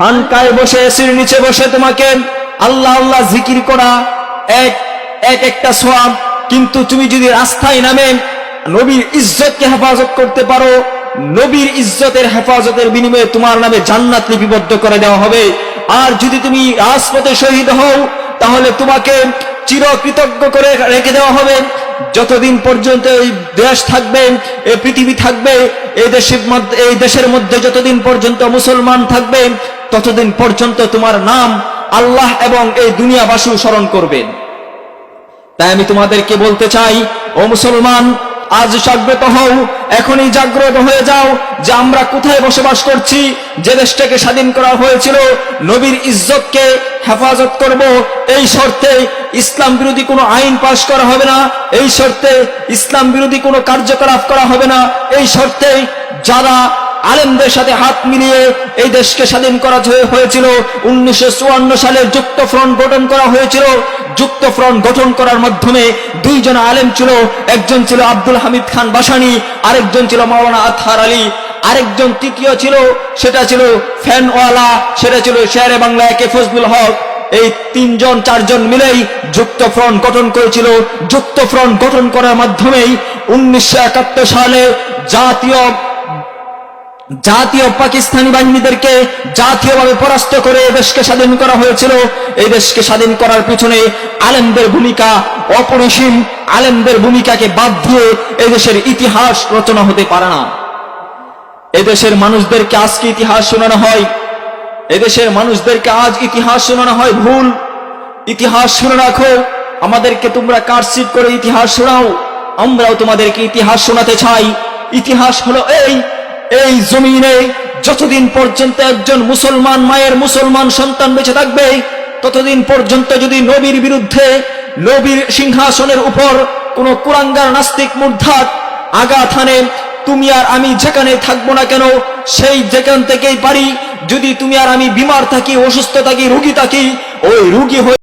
খানকায় বসে এসির নিচে বসে তোমাকে আল্লাহ আল্লাহ জিকির করা এক এক একটা সোয়াব। কিন্তু তুমি যদি রাস্তায় নামে, নবীর ইজ্জতকে হেফাজত করতে পারো, নবীর ইজ্জতের হেফাজতের বিনিময়ে তোমার নামে জান্নাত লিপিবদ্ধ করে দেওয়া হবে। আর যদি তুমি রাজপথে শহীদ হও, তাহলে তোমাকে চিরকৃতজ্ঞ করে রেখে দেওয়া হবে। যতদিন পর্যন্ত এই দেশ থাকবে, এই পৃথিবী থাকবে, এই দেশের মধ্যে, এই দেশের মধ্যে যতদিন পর্যন্ত মুসলমান থাকবে ততদিন পর্যন্ত তোমার নাম আল্লাহ এবং এই দুনিয়াবাসী স্মরণ করবেন। তাই আমি তোমাদেরকে বলতে চাই, ও মুসলমান, আজ জাগ্রত হও, এখনই জাগ্রত হয়ে যাও যে আমরা কোথায় বসবাস করছি, যে দেশটাকে স্বাধীন করা হয়েছিল, নবীর ইজ্জতকে হেফাজত করব। এই শর্তে ইসলাম বিরোধী কোনো আইন পাশ করা হবে না, এই শর্তে ইসলাম বিরোধী কোনো কার্যকলাপ করা হবে না, এই শর্তে যারা আলেমদের সাথে হাত মিলিয়ে এই দেশকে স্বাধীন করা হয়ে- হয়েছিল। উনিশশো চুয়ান্ন সালে যুক্ত ফ্রন্ট গঠন করা হয়েছিল। যুক্ত ফ্রন্ট গঠন করার মাধ্যমে দুইজন আলেম ছিল। একজন ছিল আব্দুল হামিদ খান বাসানি, আরেকজন ছিল মাওলানা আতহার আলী। আরেকজন তৃতীয় ছিল, সেটা ছিল ফ্যানওয়ালা, সেটা ছিল শেয়ারে বাংলা একে ফজলুল হক। এই তিনজন, চারজন মিলেই যুক্ত ফ্রন্ট গঠন করেছিল। যুক্ত ফ্রন্ট গঠন করার মাধ্যমেই উনিশশো একাত্তর সালে জাতীয় জাতীয় পাকিস্তানি বাহিনীদেরকে জাতীয়ভাবে পরাস্ত করে দেশকে স্বাধীন করা হয়েছিল। এই দেশকে স্বাধীন করার পিছনে আলেমদের ভূমিকা, অপরিসীম আলেমদের ভূমিকাকে বাদ দিয়ে দেশের ইতিহাস রচনা হতে পারে না। এদেশের মানুষদেরকে আজকে ইতিহাস শোনানো হয়। এদেশের মানুষদেরকে আজ ইতিহাস শোনানো হয় ভুল। ইতিহাস শুনে রাখো, আমাদেরকে তোমরা কারশিট করে ইতিহাস শোনাও? আমরাও তোমাদেরকে ইতিহাস শোনাতে চাই। ইতিহাস হলো এই এই জমিনে যতদিন পর্যন্ত একজন মুসলমান, মায়ের মুসলমান সন্তান বেঁচে থাকবে, ততদিন পর্যন্ত যদি নবীর বিরুদ্ধে, নবীর সিংহাসনের উপর কোন কুরাঙ্গার, নাস্তিক মুর্ধাত আঘাত হানে, তুমি আর আমি যেখানে থাকব না কেন, সেই যেখান থেকেই পারি। যদি তুমি আর আমি বিমার থাকি, অসুস্থ থাকি, রুগী থাকি, ওই রুগী হয়ে